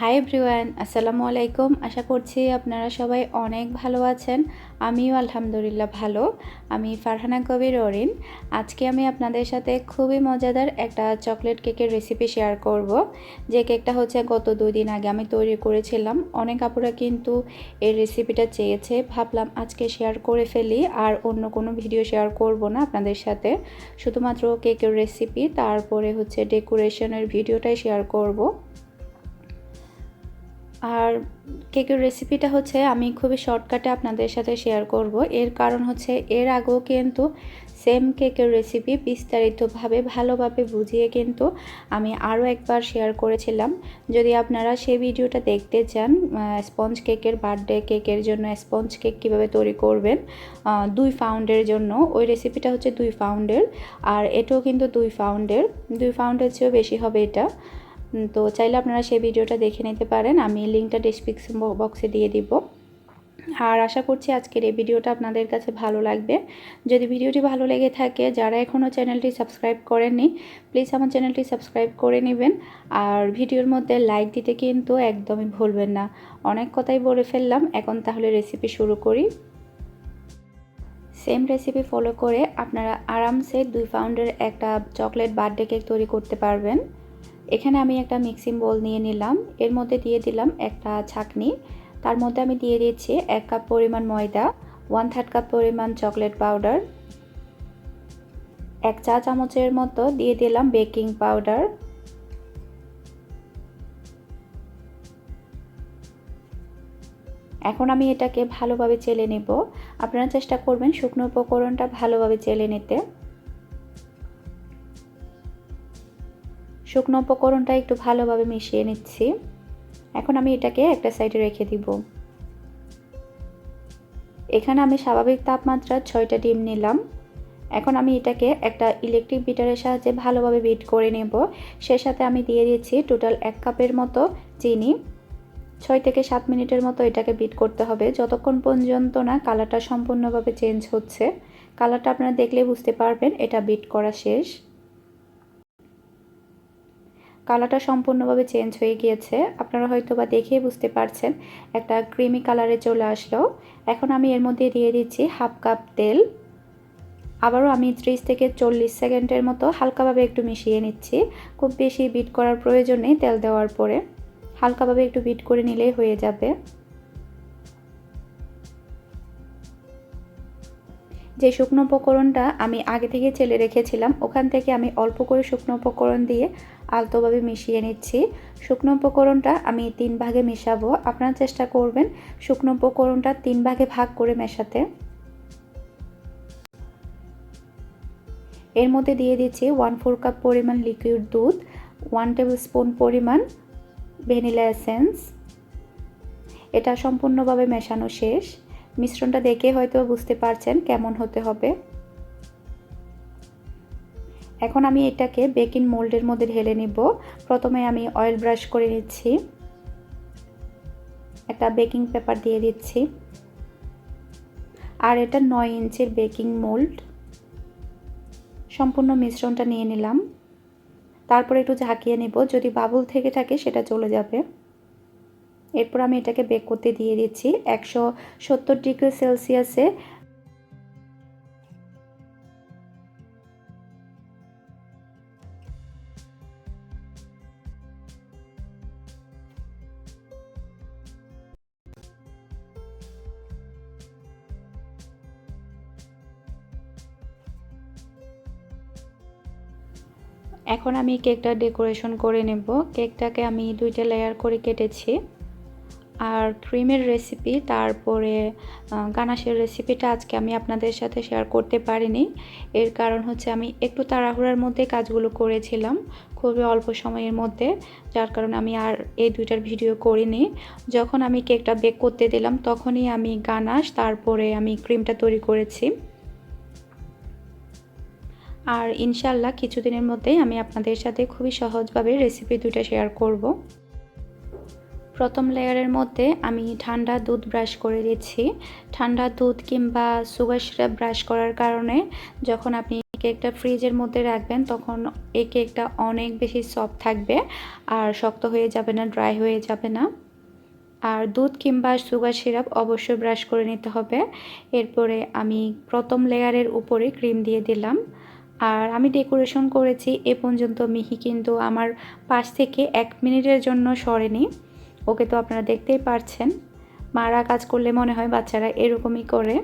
Hi everyone আসসালামু আলাইকুম। আশা করছি আপনারা সবাই অনেক ভালো আছেন। আমিও আলহামদুলিল্লাহ ভালো। আমি ফারহানা কবির অরিন। আজকে আমি আপনাদের সাথে খুবই মজাদার একটা চকলেট কেকের রেসিপি শেয়ার করব। যে কেকটা হচ্ছে গত দুই দিন আগে আমি তৈরি করেছিলাম। অনেক আপুরা কিন্তু এই রেসিপিটা চেয়েছে। ভাবলাম আজকে শেয়ার করে ফেলি আর অন্য কোনো ভিডিও শেয়ার করব না আপনাদের সাথে। শুধুমাত্র কেকের রেসিপি তারপরে হচ্ছে ডেকোরেশনের ভিডিওটাই শেয়ার করব। আর কেকের রেসিপিটা হচ্ছে আমি খুবই শর্টকাটে আপনাদের সাথে শেয়ার করব। এর কারণ হচ্ছে এর আগেও কিন্তু সেম কেকের রেসিপি বিস্তারিতভাবে, ভালোভাবে বুঝিয়ে কিন্তু আমি আরও একবার শেয়ার করেছিলাম। যদি আপনারা সেই ভিডিওটা দেখতে চান স্পঞ্জ কেকের বার্থডে কেকের জন্য স্পঞ্জ কেক কীভাবে তৈরি করবেন দুই পাউন্ডের জন্য, ওই রেসিপিটা হচ্ছে দুই পাউন্ডের আর এটাও কিন্তু দুই পাউন্ডের দুই পাউন্ডের চেয়েও বেশি হবে এটা। তো চাইলে আপনারা সেই ভিডিওটা দেখে নিতে পারেন। আমি লিঙ্কটা ডিসক্রিপশন বক্সে দিয়ে দিব। আর আশা করছি আজকের এই ভিডিওটা আপনাদের কাছে ভালো লাগবে। যদি ভিডিওটি ভালো লেগে থাকে, যারা এখনও চ্যানেলটি সাবস্ক্রাইব করেননি প্লিজ আমার চ্যানেলটি সাবস্ক্রাইব করে নেবেন। আর ভিডিওর মধ্যে লাইক দিতে কিন্তু একদমই ভুলবেন না। অনেক কথাই বলে ফেললাম, এখন তাহলে রেসিপি শুরু করি। সেম রেসিপি ফলো করে আপনারা আরামসে দুই পাউন্ডের একটা চকলেট বার্থডে কেক তৈরি করতে পারবেন। এখানে আমি একটা মিক্সিং বোল নিয়ে নিলাম। এর মধ্যে দিয়ে দিলাম একটা ছাকনি। তার মধ্যে আমি দিয়ে দিচ্ছি এক কাপ পরিমাণ ময়দা ওয়ান থার্ড কাপ পরিমাণ চকলেট পাউডার এক চা চামচের মতো দিয়ে দিলাম বেকিং পাউডার এখন আমি এটাকে ভালোভাবে চেলে নেব। আপনারা চেষ্টা করবেন শুকনো উপকরণটা ভালোভাবে চেলে নিতে। শুকনো উপকরণটা একটু ভালোভাবে মিশিয়ে নিচ্ছি। এখন আমি এটাকে একটা সাইডে রেখে দিব। এখানে আমি স্বাভাবিক তাপমাত্রা ছয়টা ডিম নিলাম। এখন আমি এটাকে একটা ইলেকট্রিক বিটারের সাহায্যে ভালোভাবে বিট করে নেব। সে সাথে আমি দিয়ে দিচ্ছি টোটাল এক কাপের মতো চিনি। ছয় থেকে সাত মিনিটের মতো এটাকে বিট করতে হবে। যতক্ষণ পর্যন্ত না কালারটা সম্পূর্ণভাবে চেঞ্জ হচ্ছে। কালারটা আপনারা দেখলে বুঝতে পারবেন, এটা বিট করা শেষ। কালারটা সম্পূর্ণভাবে চেঞ্জ হয়ে গিয়েছে। আপনারা হয়তো বা দেখেই বুঝতে পারছেন, একটা ক্রিমি কালারে চলে আসলো। এখন আমি এর মধ্যে দিয়ে দিচ্ছি হাফ কাপ তেল। আবারও আমি ত্রিশ থেকে চল্লিশ সেকেন্ডের মতো হালকাভাবে একটু মিশিয়ে নিচ্ছি। খুব বেশি বিট করার প্রয়োজন নেই তেল দেওয়ার পরে। হালকাভাবে একটু বিট করে নিলেই হয়ে যাবে। যে শুকনো উপকরণটা আমি আগে থেকে চেলে রেখেছিলাম, ওখান থেকে আমি অল্প করে শুকনো উপকরণ দিয়ে আলতোভাবে মিশিয়ে নিচ্ছি। শুকনো উপকরণটা আমি তিন ভাগে মেশাবো, আপনারা চেষ্টা করবেন শুকনো উপকরণটা তিন ভাগে ভাগ করে মেশাতে। এর মধ্যে দিয়ে দিচ্ছি ওয়ান ফোর কাপ পরিমাণ লিকুইড দুধ, ওয়ান টেবিল স্পুন পরিমাণ ভ্যানিলা এসেন্স। এটা সম্পূর্ণভাবে মেশানো শেষ। মিশ্রণটা দেখে হয়তো বুঝতে পারছেন কেমন হতে হবে। এখন আমি এটাকে বেকিং মোল্ডের মধ্যে ঢেলে নিব। প্রথমে আমি অয়েল ব্রাশ করে নিচ্ছি। একটা বেকিং পেপার দিয়ে দিচ্ছি। আর এটা নয় ইঞ্চির বেকিং মোল্ড সম্পূর্ণ মিশ্রণটা নিয়ে নিলাম। তারপরে একটু ঝাঁকিয়ে নেব। যদি বাবুল থেকে থাকে, সেটা চলে যাবে। এরপর আমি এটাকে বেক করতে দিয়ে দিচ্ছি একশো সত্তর ডিগ্রি সেলসিয়াসে। এখন আমি কেকটা ডেকোরেশন করে নেব। কেকটাকে আমি দুইটা লেয়ার করে কেটেছি। আর ক্রিমের রেসিপি তারপরে গানাশের রেসিপিটা আজকে আমি আপনাদের সাথে শেয়ার করতে পারিনি। এর কারণ হচ্ছে আমি একটু তাড়াহুড়ার মধ্যে কাজগুলো করেছিলাম, খুবই অল্প সময়ের মধ্যে। যার কারণে আমি আর এই দুইটার ভিডিও করিনি। যখন আমি কেকটা বেক করতে দিলাম, তখনই আমি গানাশ, তারপরে আমি ক্রিমটা তৈরি করেছি। আর ইনশাল্লাহ কিছুদিনের মধ্যেই আমি আপনাদের সাথে খুবই সহজভাবে রেসিপি দুটো শেয়ার করব। প্রথম লেয়ারের মধ্যে আমি ঠান্ডা দুধ ব্রাশ করে দিচ্ছি ঠান্ডা দুধ কিংবা সুগার সিরাপ ব্রাশ করার কারণে যখন আপনি কেকটা ফ্রিজের মধ্যে রাখবেন, তখন এই কেকটা অনেক বেশি সফট থাকবে আর শক্ত হয়ে যাবে না, ড্রাই হয়ে যাবে না। আর দুধ কিংবা সুগার সিরাপ অবশ্যই ব্রাশ করে নিতে হবে। এরপরে আমি প্রথম লেয়ারের উপরে ক্রিম দিয়ে দিলাম। আর আমি ডেকোরেশন করেছি, এ পর্যন্ত মিহি কিন্তু আমার পাশ থেকে এক মিনিটের জন্য সরেনি। ওকে তো আপনারা দেখতেই পারছেন। মারা কাজ করলে মনে হয় বাচ্চারা এরকমই করে।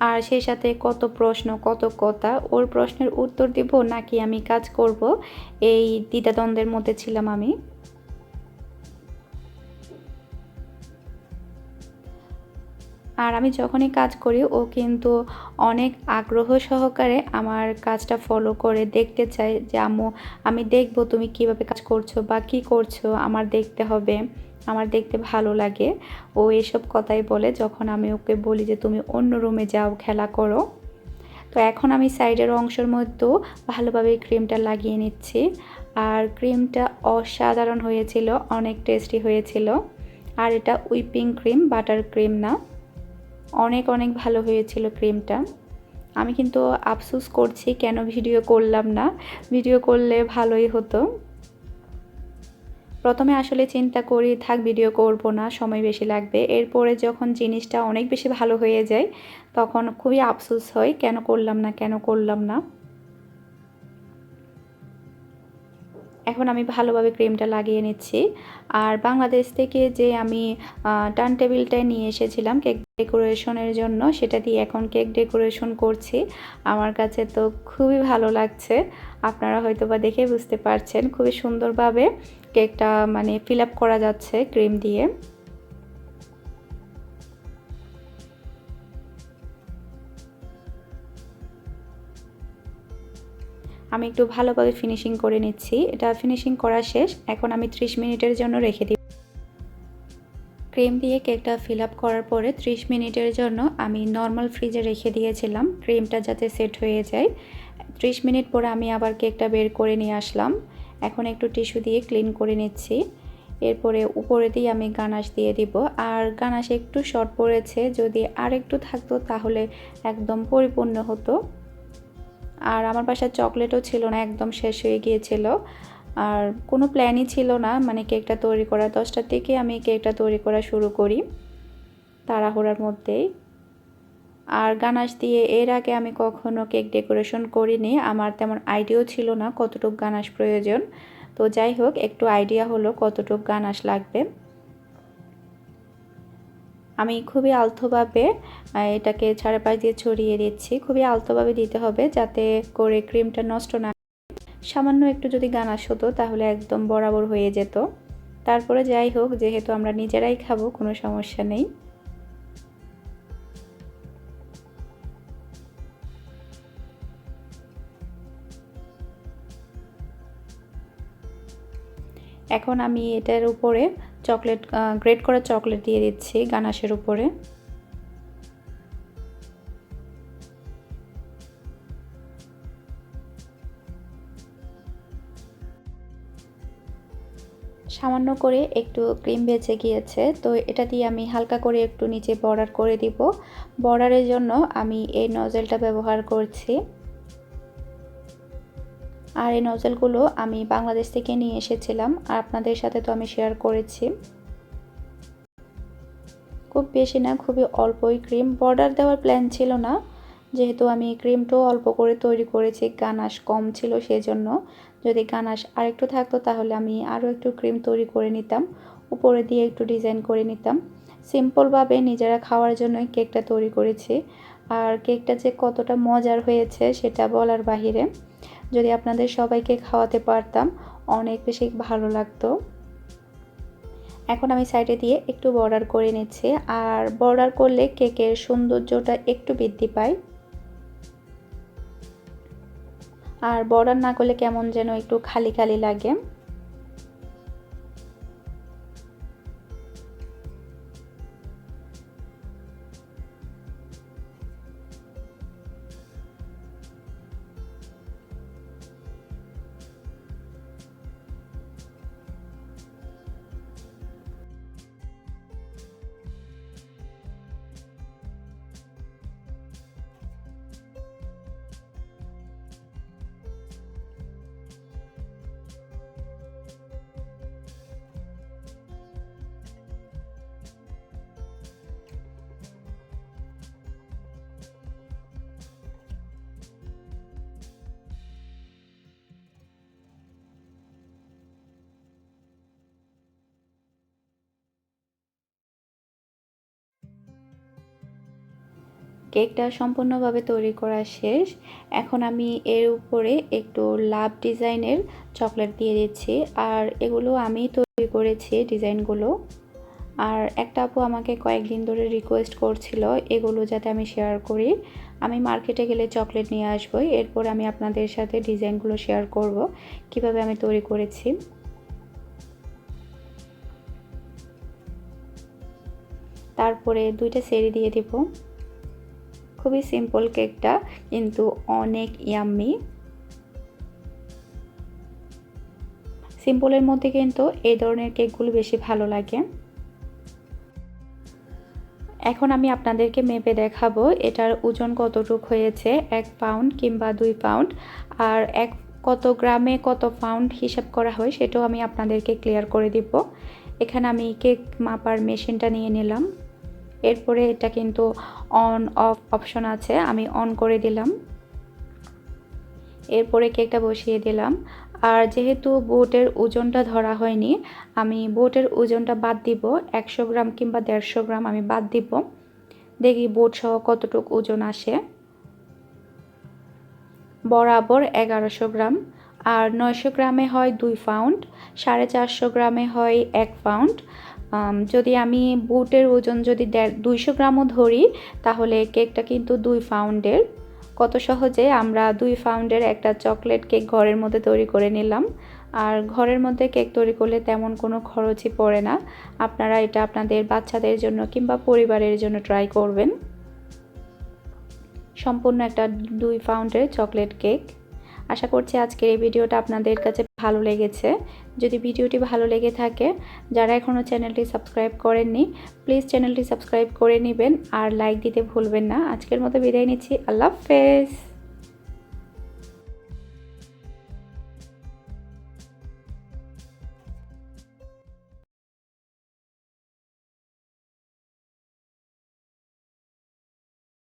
আর সেই সাথে কত প্রশ্ন, কত কথা, ওর প্রশ্নের উত্তর দিব নাকি আমি কাজ করব? এই দ্বিধাদ্বন্দ্বের মধ্যে ছিলাম আমি। আর আমি যখনই কাজ করি, ও কিন্তু অনেক আগ্রহ সহকারে আমার কাজটা ফলো করে দেখতে চাই যে, আম্মু, আমি দেখব তুমি কীভাবে কাজ করছ বা কি করছ, আমার দেখতে হবে, আমার দেখতে ভালো লাগে। ও এসব কথাই বলে যখন আমি ওকে বলি যে, তুমি অন্য রুমে যাও, খেলা করো। তো এখন আমি সাইডের অংশের মধ্যেও ভালোভাবে ক্রিমটা লাগিয়ে নিচ্ছি। আর ক্রিমটা অসাধারণ হয়েছিল, অনেক টেস্টি হয়েছিল। আর এটা উইপিং ক্রিম বাটার ক্রিম না। অনেক অনেক ভালো হয়েছিল ক্রিমটা। আমি কিন্তু আফসুস করছি, কেন ভিডিও করলাম না? ভিডিও করলে ভালোই হতো। প্রথমে আসলে চিন্তা করি, থাক ভিডিও করব না, সময় বেশি লাগবে। এরপরে যখন জিনিসটা অনেক বেশি ভালো হয়ে যায়, তখন খুবই আফসোস হয়, কেন করলাম না, কেন করলাম না। এখন আমি ভালোভাবে ক্রিমটা লাগিয়ে নিচ্ছি। আর বাংলাদেশ থেকে যে আমি টার্ন টেবিলটায় নিয়ে এসেছিলাম কেক ডেকোরেশনের জন্য, সেটা দিয়ে এখন কেক ডেকোরেশন করছি। আমার কাছে তো খুবই ভালো লাগছে। আপনারা হয়তো বা দেখে বুঝতে পারছেন খুবই সুন্দরভাবে কেকটা মানে ফিল আপ করা যাচ্ছে ক্রিম দিয়ে। আমি একটু ভালোভাবে ফিনিশিং করে নিচ্ছি। এটা ফিনিশিং করা শেষ। এখন আমি 30 মিনিটের জন্য রেখে দিই। ক্রিম দিয়ে কেকটা ফিল আপ করার পরে 30 মিনিটের জন্য আমি নর্মাল ফ্রিজে রেখে দিয়েছিলাম। ক্রিমটা যাতে সেট হয়ে যায়। 30 মিনিট পরে আমি আবার কেকটা বের করে নিয়ে আসলাম। এখন একটু টিস্যু দিয়ে ক্লিন করে নিচ্ছি। এরপরে উপরে দিয়ে আমি গানাশ দিয়ে দিব। আর গানাশ একটু শর্ট পড়েছে। যদি আর একটু থাকতো তাহলে একদম পরিপূর্ণ হতো। আর আমার বাসায় চকলেটও ছিল না, একদম শেষ হয়ে গিয়েছিল। আর কোনো প্ল্যানই ছিল না মানে কেকটা তৈরি করা দশটার থেকে আমি কেকটা তৈরি করা শুরু করি, তাড়াহুড়ার মধ্যেই। আর গানাশ দিয়ে এর আগে আমি কখনো কেক ডেকোরেশন করিনি, আমার তেমন আইডিয়াও ছিল না কতটুকু গানাশ প্রয়োজন। তো যাই হোক, একটু আইডিয়া হলো কতটুকু গানাশ লাগবে। আমি খুবই আলতোভাবে এটাকে পাশ দিয়ে ছড়িয়ে দিচ্ছি। খুবই আলতোভাবে দিতে হবে যাতে করে ক্রিমটা নষ্ট না সামান্য একটু যদি গানাশ হতো তাহলে একদম বরাবর হয়ে যেত। তারপরে যাই হোক, যেহেতু আমরা নিজেরাই খাব, কোনো সমস্যা নেই। এখন আমি এটার উপরে চকলেট গ্রেট করা চকলেট দিয়ে দিচ্ছি গানাশের উপরে। সামান্য করে একটু ক্রিম বেঁচে গিয়েছে, তো এটা দিয়ে আমি হালকা করে একটু নিচে বর্ডার করে দিব। বর্ডারের জন্য আমি এই নজেলটা ব্যবহার করছি। আর এই নজলগুলো আমি বাংলাদেশ থেকে নিয়ে এসেছিলাম, আর আপনাদের সাথে তো আমি শেয়ার করেছি। খুব বেশি না, খুবই অল্পই ক্রিম বর্ডার দেওয়ার প্ল্যান ছিল না, যেহেতু আমি ক্রিমটাও অল্প করে তৈরি করেছি, গানাশ কম ছিল সেজন্য। যদি গানাশ আরেকটু থাকতো তাহলে আমি আরও একটু ক্রিম তৈরি করে নিতাম, উপরে দিয়ে একটু ডিজাইন করে নিতাম। সিম্পলভাবে নিজেরা খাওয়ার জন্যই কেকটা তৈরি করেছি, আর কেকটা যে কতটা মজার হয়েছে সেটা বলার বাহিরে। যদি আপনাদের সবাইকে খাওয়াতে পারতাম, অনেক বেশি ভালো লাগতো। এখন আমি সাইডে দিয়ে একটু বর্ডার করে নিচ্ছি, আর বর্ডার করলে কেকের সৌন্দর্যটা একটু বৃদ্ধি পায়। আর বর্ডার না করলে কেমন যেন একটু খালি খালি লাগে। কেকটা সম্পূর্ণভাবে তৈরি করা শেষ। এখন আমি এর উপরে একটু লাভ ডিজাইনের চকলেট দিয়ে দিচ্ছি। আর এগুলো আমি তৈরি করেছি ডিজাইনগুলো। আর একটা আপু আমাকে কয়েকদিন ধরে রিকোয়েস্ট করছিল এগুলো যাতে আমি শেয়ার করি। আমি মার্কেটে গেলে চকলেট নিয়ে আসব। এরপর আমি আপনাদের সাথে ডিজাইনগুলো শেয়ার করব, কীভাবে আমি তৈরি করেছি। তারপরে দুইটা সেরি দিয়ে দিব। খুবই সিম্পল কেকটা কিন্তু অনেক ইয়াম্মি সিম্পলের মধ্যে কিন্তু এই ধরনের কেকগুলো বেশি ভালো লাগে। এখন আমি আপনাদেরকে মেপে দেখাবো, এটার ওজন কতটুক হয়েছে, এক পাউন্ড কিংবা দুই পাউন্ড আর এক কত গ্রামে কত পাউন্ড হিসাব করা হয় সেটাও আমি আপনাদেরকে ক্লিয়ার করে দিব। এখানে আমি কেক মাপার মেশিনটা নিয়ে নিলাম। এরপরে এটা কিন্তু অন অফ অপশন আছে, আমি অন করে দিলাম। এরপরে কেকটা বসিয়ে দিলাম। আর যেহেতু বোটের ওজনটা ধরা হয়নি, আমি বোটের ওজনটা বাদ দিব, একশো গ্রাম কিংবা দেড়শো গ্রাম আমি বাদ দিব। দেখি বোট সহ কতটুকু ওজন আসে। বরাবর এগারোশো গ্রাম। আর নয়শো গ্রামে হয় দুই পাউন্ড, সাড়ে চারশো গ্রামে হয় এক পাউন্ড। যদি আমি বুটের ওজন যদি দেড়, দুইশো গ্রামও ধরি, তাহলে কেকটা কিন্তু দুই পাউন্ডের। কত সহজে আমরা দুই পাউন্ডের একটা চকলেট কেক ঘরের মধ্যে তৈরি করে নিলাম। আর ঘরের মধ্যে কেক তৈরি করলে তেমন কোনো খরচই পড়ে না। আপনারা এটা আপনাদের বাচ্চাদের জন্য কিংবা পরিবারের জন্য ট্রাই করবেন। সম্পূর্ণ একটা দুই পাউন্ডের চকলেট কেক। আশা করছি আজকের এই ভিডিওটা আপনাদের কাছে ভালো লেগেছে। যদি ভিডিওটি ভালো লেগে থাকে, যারা এখনও চ্যানেলটি সাবস্ক্রাইব করেননি, প্লিজ চ্যানেলটি সাবস্ক্রাইব করে নেবেন আর লাইক দিতে ভুলবেন না। আজকের মতো বিদায় নিচ্ছি। আল্লাহ হাফেজ।